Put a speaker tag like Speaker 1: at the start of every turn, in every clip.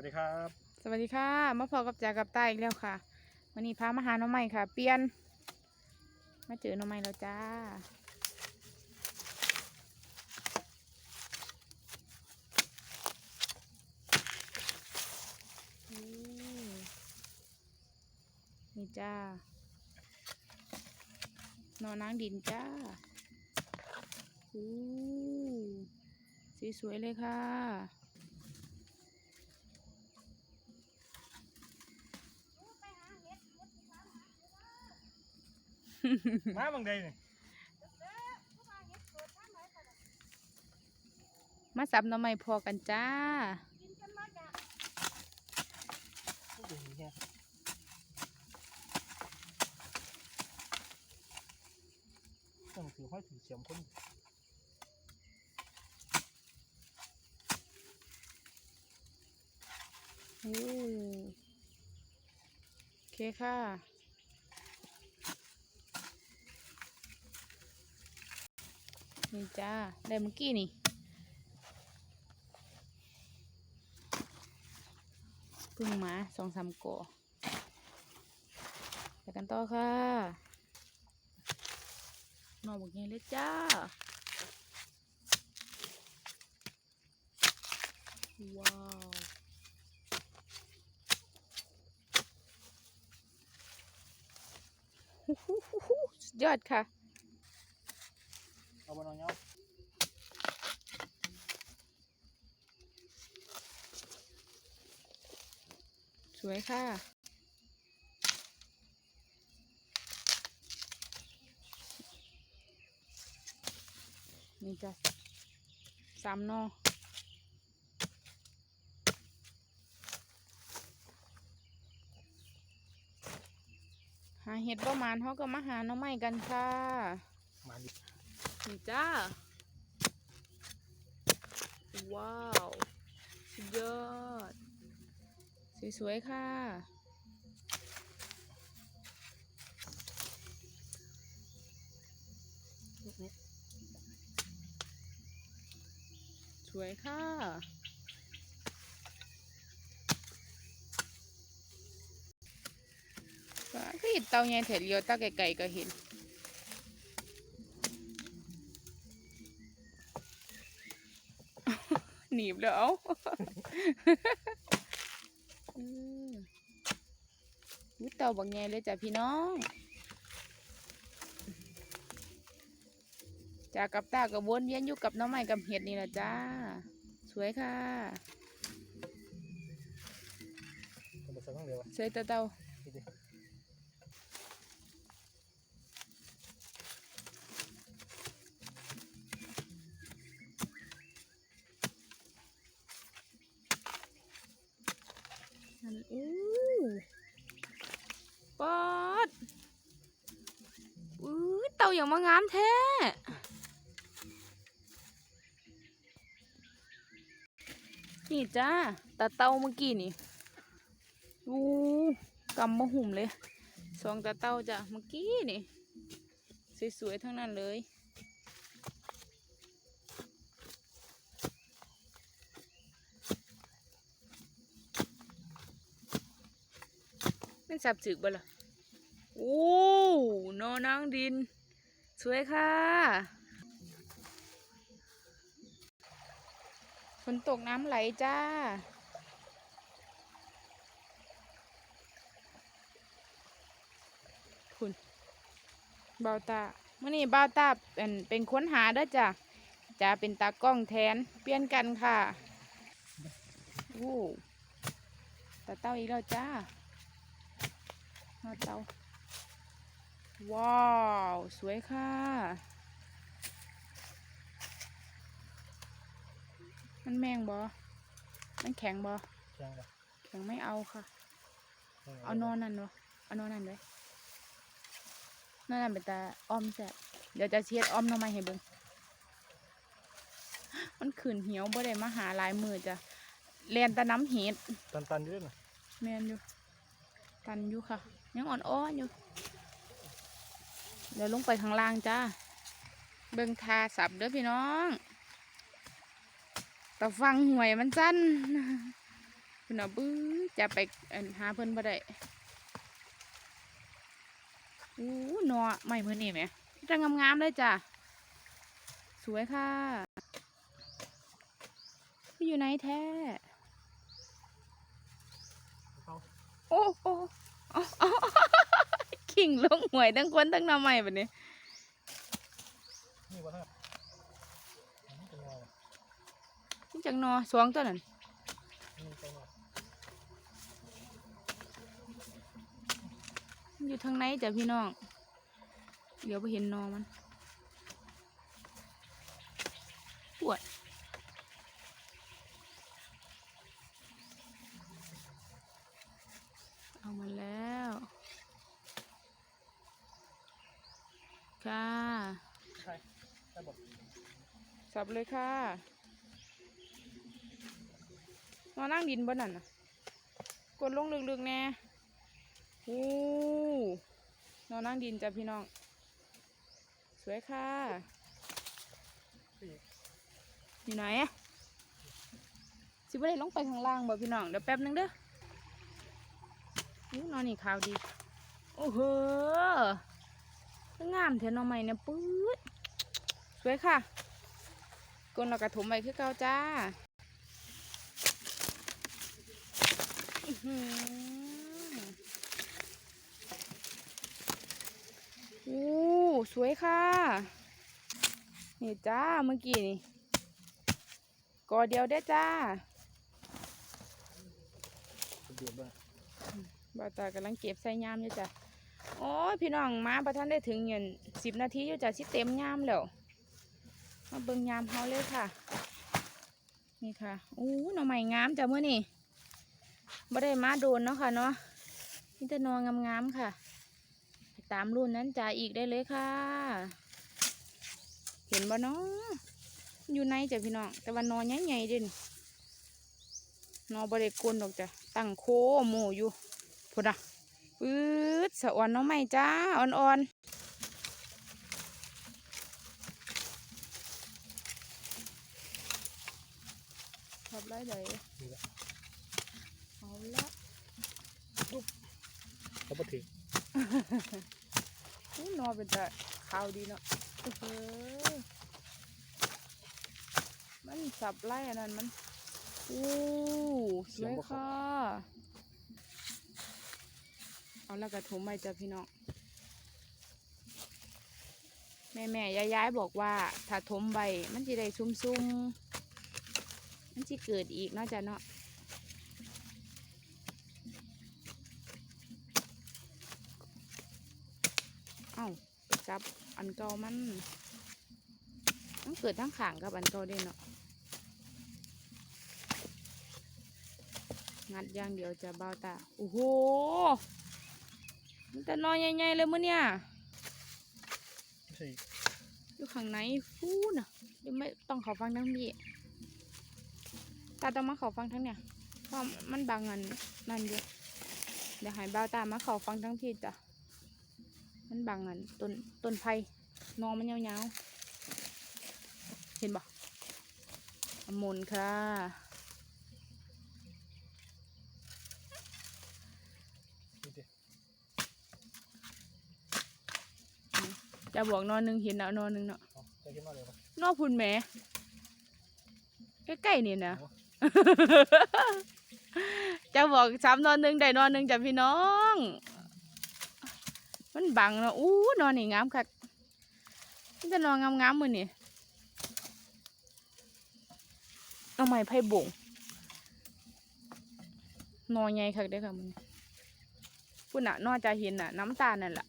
Speaker 1: วัสดีครับ
Speaker 2: สวัสดีค่ะมาพอกับจ่ากับตาอีกแล้วค่ะวันนี้พามาหาน้องใหม่ค่ะ เปลี่ยน มาเจอน้องใหม่แล้วจ้า นี่จ้านอนนางดินจ้าอู้สีสวยเลยค่ะ
Speaker 1: มาบางใดนี่
Speaker 2: มาสับหน้ำไม้พอกันจ้า
Speaker 1: ต้องถือห้อยถือเสียมคน
Speaker 2: โอ้โอเคค่ะ นี่จ้า ได้เมื่อกี้นี่พึ่งมาสองสามกอไปกันต่อค่ะนอกบอกไงเลยจ้าว้าวสุดยอดค่ะ
Speaker 1: เอาบนนอนเนาะ
Speaker 2: สวยค่ะ นี่จ้ะสามนอหาเห็ดประมาณเขาก็มาหาหน้องใหม่กันค่ะ
Speaker 1: มาดิ
Speaker 2: นี่จ้า ว้าวสุดยอด สวย ๆ ค่ะ สวยค่ะก็เห็นเตาใหญ่เถดเลียวตาไก่ๆก็เห็น หนีบแล้วเอาอืมอุ๊ยเตาบักใหญ่เลยจ้ะพี่น้องจากกับตากับวนเวียนอยู่กับหน้องใหม่กับเห็ดนี่แหละจ้า สวยค่ะ
Speaker 1: ต้องไปใส่ข้างเดียว
Speaker 2: สวยเตาเตา
Speaker 1: นี่ดิ
Speaker 2: นั่น อู้ปอดอู้เต่าอย่างมางามแท้นี่จ้าตาเต่าเมื่อกี้นี่อู้กำมะหุ่มเลยสองตาเต่าจ้ะเมื่อกี้นี่ สวยๆทั้งนั้นเลย สับจึกบ่ล่ะโอ้นอนางดิน สวยค่ะฝนตกน้ำไหลจ้า คุณเบาตาเมื่อนี้เบาตาเป็นเป็นค้นหาเด้อจ้ะจะเป็นตากล้องแทนเปลี่ยนกันค่ะ โอ้ตาเต้าอีกแล้วจ้า มาเตาว้าว สวยค่ะ มันแมงบอมันแข็งบอ
Speaker 1: แข่งกัน
Speaker 2: แข็งไม่เอาค่ะ เอานอนนั่นวะเอานอนนั่นเลยนอนนั่นเป็นตาอ้อมแซ่บเดี๋ยวจะเชียดอ้อมหน้ำไม้ให้เบิ่งมันขืนเหี่ยวบ่ได้มาหาหลายมือจ้ะเรียนแตะน้ำเห็ด
Speaker 1: ตันตันๆอยู่ด้วยนะ
Speaker 2: แมนอยู่ ตันอยู่ค่ะ ยังอ่อนๆอยู่ เดี๋ยวลงไปข้างล่างจ้า เบิ่งทาสับเด้อพี่น้องแต่ฟังหวยมันสั้นคุณเอาบื้อจะไปหาเพิ่นบ่ได้อู้หนอใหม่เพิ่นนี่แหมจังามๆเลยจ้ะ สวยค่ะ อยู่ไหนแท้
Speaker 1: เขา
Speaker 2: โอ้โอ้โอ้โอ้ ขิงลงหวยทั้งคนทั้งน้าใหม่แบบนี้
Speaker 1: นี่ว่าท่านนี่
Speaker 2: จังนอสองตัวนั้น
Speaker 1: นี่น
Speaker 2: อยู่ทางไหนจ้ะพี่น้อง เดี๋ยวไปเห็นนอมันปวด เอามาแล้ว ค่ะ
Speaker 1: ใช่ใช่บอก
Speaker 2: สับ เลยค่ะนอนนั่งดินบนนั่นน่ะกดลงลึกๆแน่โอ้นอนนั่งดินจ้ะพี่น้อง สวยค่ะ
Speaker 1: พี่
Speaker 2: อยู่ไหนอะสิบ่ได้ลงไปข้างล่างบ่พี่น้อง เดี๋ยวแป๊บนึงเด้ออู้นอนนี่ขาวดี โอ้โหงามเถอะน้องใหม่เนี่ยปื๊ดสวยค่ะ กลนเรากระถมไปคือเก่าจ้าอู้สวยค่ะ นี่จ้าเมื่อกี้นี่กอเดียวได้จ้า
Speaker 1: เดือดบ้าง
Speaker 2: บ่าตากำลังเก็บใส่ยามอยู่จ้ะ โอ้ยพี่น้องมาประทันได้ถึงเงินสิบนาทีอยู่จ้ะสิเต็มยามแล้ว มาเบิ่งยามเฮาเลยค่ะ นี่ค่ะอู้หน่อไม้งามจ้ะมื้อนี้บ่ได้มาโดนเนาะค่ะเนาะนี่แต่หนองามๆค่ะ ตามรุ่นนั้นจ่าอีกได้เลยค่ะ เห็นบ่เนาะอยู่ในจ้ะพี่น้อง แต่ว่านอนใหญ่ๆเด่นนอนบ่ได้กลนดอกจ้ะตั้งโคหมูอยู่พุ่นอะปื๊ดสะอ่อนน้องใหม่จ้าอ่อนๆชอบ ไรเลย
Speaker 1: นี่แหละ
Speaker 2: เอาละ
Speaker 1: เขาบอกถือ
Speaker 2: อู้นอนเป็นแต่ขาวดีเนาะเออมันสับไล่อันนั้นมันอู้สวยค่ะเอาแล้วกระทุมไปจ้ะพี่น้องแม่แม่ยายย้ายๆบอกว่า ถ้าทมใบมันจะได้ซุ่มซุ่มๆ มันจะเกิดอีกเนาะจ้ะเนาะเอ้าจับอันเก่ามันมันเกิดทั้งขางกับอันเก่าเด้เนาะงัดอย่างเดียวจะเบาตาโอ้โหมันจะนอนใหญ่ๆเลยมื้อเนี่ย
Speaker 1: ไม่ใช่
Speaker 2: อยู่ข้างในฟูน่ะเดี๋ยวไม่ต้องเขาฟังทั้งนี้ ตาต้องมาเขาฟังทั้งเนี่ยเพราะมันบางอันนั่นอยู่เดี๋ยวใหายบ้าวตามาเขาฟังทั้งพี่จ้ะมันบางอันต้นต้นไผ่นอมันยาวๆเห็นบ่อมนค่ะ
Speaker 1: นี่ดิ
Speaker 2: จะบอกนอนหนึ่งเห็นแล้วนอนหนึ่งเนาะ
Speaker 1: เอาจะกินมาเลยปะ
Speaker 2: นอกพุ่นแหมใกล้ๆนี่นะ จะบอกสามนอนหนึ่งได้นอนหนึ่งจ้ะพี่น้อง มันบังเนาะอู้นอนนี่งามคักมันจะนอนงามๆมือนี่เอาไม้ไผ่บ่งนอนใหญ่คักเด้อค่ะมันพุ่นน่ะนอนจะเห็นน่ะ น้ำตาลนั่นแหละ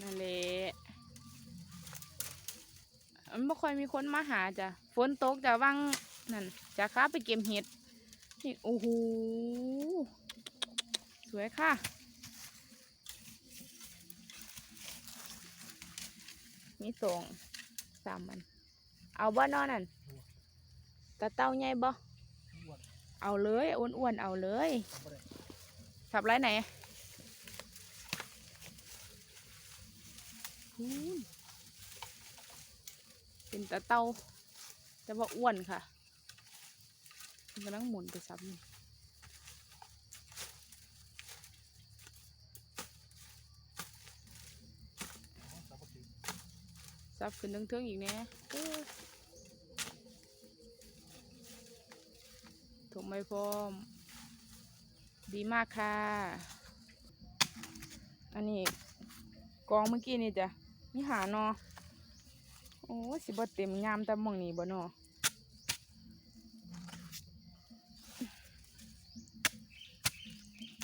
Speaker 2: นั่นแหละ มันไม่ค่อยมีคนมาหาจ้ะฝนตกจะว่างนั่นจะข้าไปเก็บเห็ดนี่โอ้โหสวยค่ะมีสองสามมัน เอาบ่นอนนั่นตาเต้าใหญ่บ่
Speaker 1: อ้วน
Speaker 2: เอาเลยอ้วนๆเอาเลยสับไรไหนอู้น เป็นตาเต้าแต่ว่าอ้วนค่ะมันกำลังหมุนไปซ้ำอยู่
Speaker 1: อ๋อสามปกติ
Speaker 2: ซับขึ้นเทิงๆอีกแน่เอ้ยถมไม่พร้อม ดีมากค่ะ อันนี้กองเมื่อกี้นี่จ้ะมีหานอ อ้สิบ่เต็มงามแต่มองนี้บ่เนอ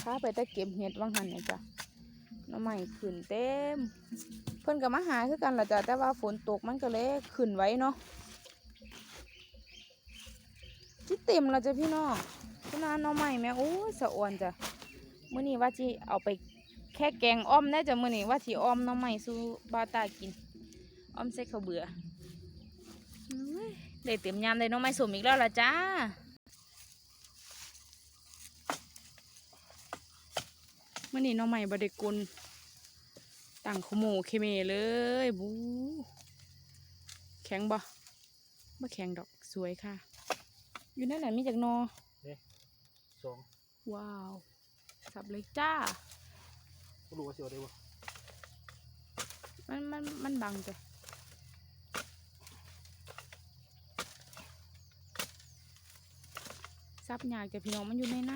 Speaker 2: ข้าไปแต่เก็บเห็ดวังหันเนี่ยจ้ะน้ำใหม่ขึ้นเต็ม เพิ่นก็มาหาคือกันละจ้ะแต่ว่าฝนตกมันก็เลยขึ้นไว้เนาะที่เต็มล้วจ้ะพี่น้องคุณน้าน้องใหม่แม่โอ้สะอ่อนจ้ะมื้อนี้ว่าจิเอาไปแค่แกงอ้อมแน่จ้ะมื้อนี้ว่าสิอ้อมน้องใหม่สู่บ่าตากิน อ้อมใส่ข้าวเบื่ออุ้ยได้เต็มยามได้หน้องใหม่สมอีกแล้วล่ะจ้ามื้อนี้หน้องใหม่บ่ได้กุนต่างขโมเคเมเลยบูแข็งบ่บ่แข็งดอกสวยค่ะ อยู่นั่นแหละมีจากนอ
Speaker 1: สอง
Speaker 2: ว้าว สับเลยจ้า
Speaker 1: ก็รู้ว่าเสียวได้บ่
Speaker 2: มันมันมันบังจ้ะ ซับยากจ้ะพี่น้องมันอยู่ในใน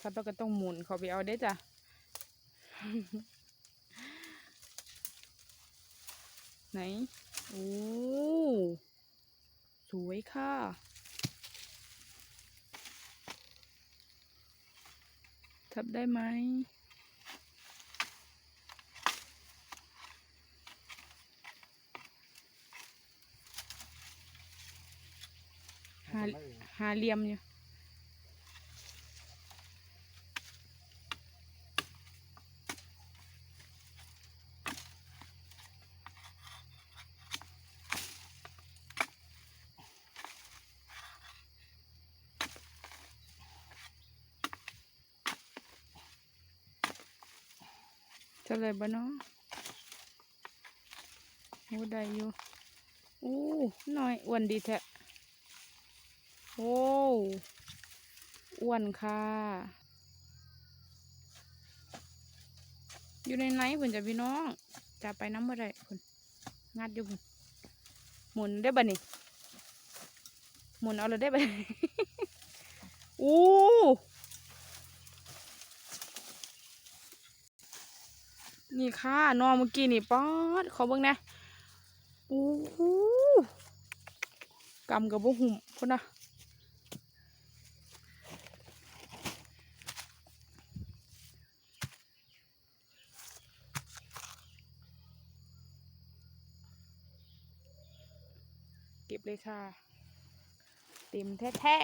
Speaker 2: ซับแล้วก็ต้องหมุนเขาไปเอาได้จ้ะไหน โอ้ สวยค่ะ ทับได้ไหม หา
Speaker 1: เหา
Speaker 2: เหลี่ยมอยู่จะเลยบ่เนาะโอ้ได้อยู่โอ้หน่อยอ้วนดีแท้โอ้ อ้วนค่ะ อยู่ในไหนเพิ่นจะพี่น้องจะไปน้ำบ่ได้เพิ่นงัดอยู่เพิ่นหมุนได้บ่นี่หมุนเอาเลยได้บ่อู้นี่ค่ะนอเมื่อกี้นี่ป๊อดขอเบิ่งนะโอ้กำกับบ่หุ่มพุ่นนะ ก็บเลยค่ะ เต็มแท้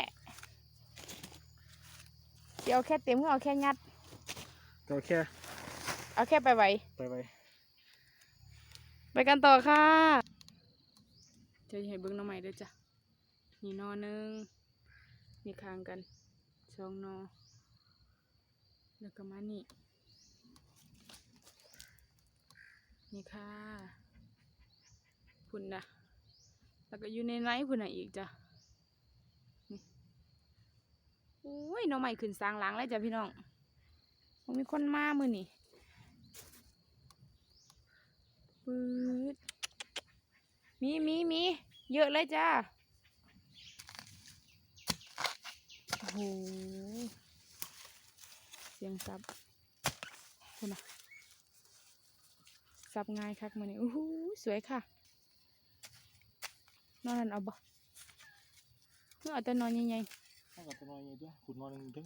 Speaker 2: ๆเดี๋ยวเอาแค่เต็มก็เอาแค่ยัด
Speaker 1: ก็แค่
Speaker 2: เอาแค่ไปไว้
Speaker 1: ไปไป
Speaker 2: ไปกันต่อค่ะจะให้เบิ้งหน้องใหม่ด้วยจ้ะนี่นอหนึงนี่คางกันสองนอ แล้วก็มานี่ นี่ค่ะพุ่นนะ แล้วก็อยู่ในไนท์พุ่นน่ะอีกจ้ะนี่โอ้ยน้องใหม่ขึ้นสร้างหลังแล้วจ้ะพี่น้องมันมีคนมามือนี่ปืดมีมีมีเยอะเลยจ้าโอ้โหเสียงซับคุณนะซับง่ายคักมาเนี่โอ้โหสวยค่ะ นอนนั่นเอาบ่เมื่อเอาแต่นอนใหญ่
Speaker 1: ถ้ากับตัวน้อยอย่างเดียวขุดนอนหนึ่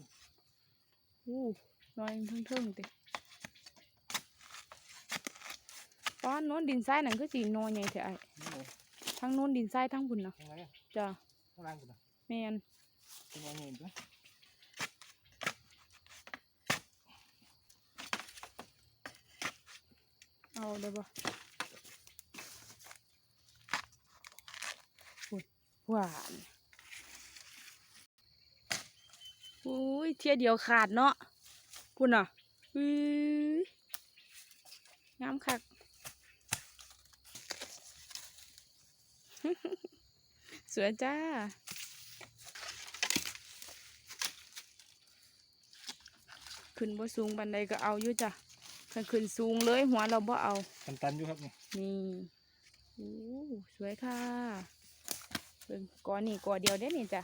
Speaker 2: ห
Speaker 1: วา
Speaker 2: นอุ้ยเที่ยเดียวขาดเนาะพุ่นอะอุ้ยงามคักสวยจ้าขึ้นบ่สูงบันไดก็เอาอยู่จ้ะถ้าขึ้นสูงเลยหัวเราบ่เอา
Speaker 1: ตันตันอยู่ครับนี่
Speaker 2: นี่สวยค่ะ เบิ่งกอนี่กอเดียวได้นี่จ้ะ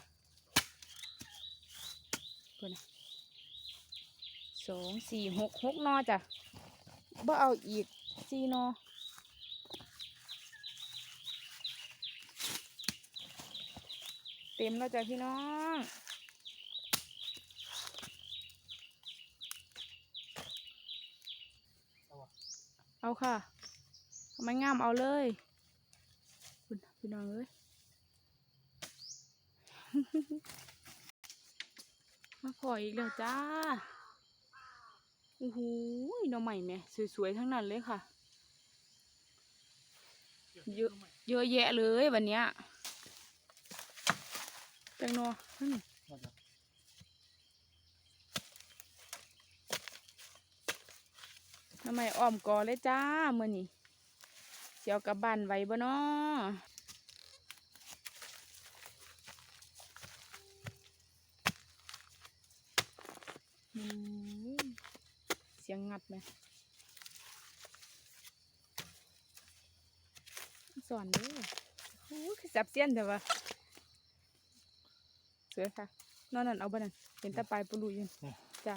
Speaker 2: เพิ่นน่ะสองสี่หกหกนอจ้ะบ่เอาอีกสี่นอเต็มแล้วจ้ะพี่น้องเอาค่ะไมงามเอาเลยคุณพี่น้องเอ้ย มาพออีกแล้วจ้าโอ้โหหน่อใหม่แม่สวยๆทั้งนั้นเลยค่ะ เยอะเยอะแยะเลยวันเนี้ยแตงโมนั่น
Speaker 1: ว่าจะ
Speaker 2: หน่อใหม่อ้อมกอเลยจ้าเมื่อนี้เสียวกับบ้านไหวบ่นอ เสียงงัดไหมสอนเด้อโอ้ยคือจับเสี้ยนแต่ว่าสวยค่ะนอนนั่นเอาบ่นั่นเห็นแตาปลายปลุยอยู่จ้ะ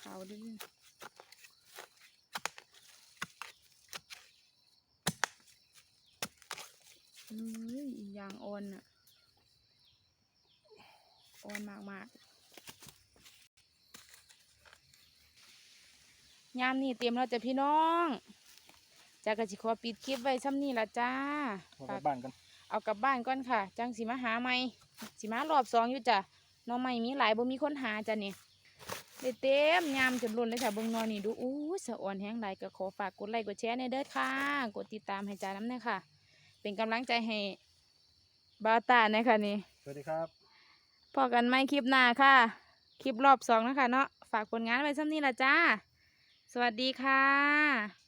Speaker 2: ขาวๆด้วยนี่เอ้ยอีหยางอ่อนอะ อ่อนมากๆยามนี่เตรียมแล้วจ้ะพี่น้องจากกะสิขอปิดคลิปไว้ซ้ำนี่ละจ้า
Speaker 1: เอากลับบ้านกัน
Speaker 2: เอากลับบ้านก่อนค่ะ จังสิมาหาใหม่สิมารอบสองอยู่จ้ะน้องใหม่มีหลายบ่มีคนหาจ้ะเนี่ยเต็มยามจนล้นเลยจ้ะเบิ่งนอนนี่ดูอู้สะอ่อนแห้งหลก็ขอฝากกดไลค์กดแชร์ในเด้อค่ะ กดติดตามให้จ้าน้ำเด้อค่ะ เป็นกำลังใจให้บาตาในค่ะนี่
Speaker 1: สวัสดีครับ
Speaker 2: พอกันไหมคลิปหน้าค่ะ คลิปรอบสองนะคะเนาะฝากผลงานไว้ซ้ำนี่ละจ้า สวัสดีค่ะ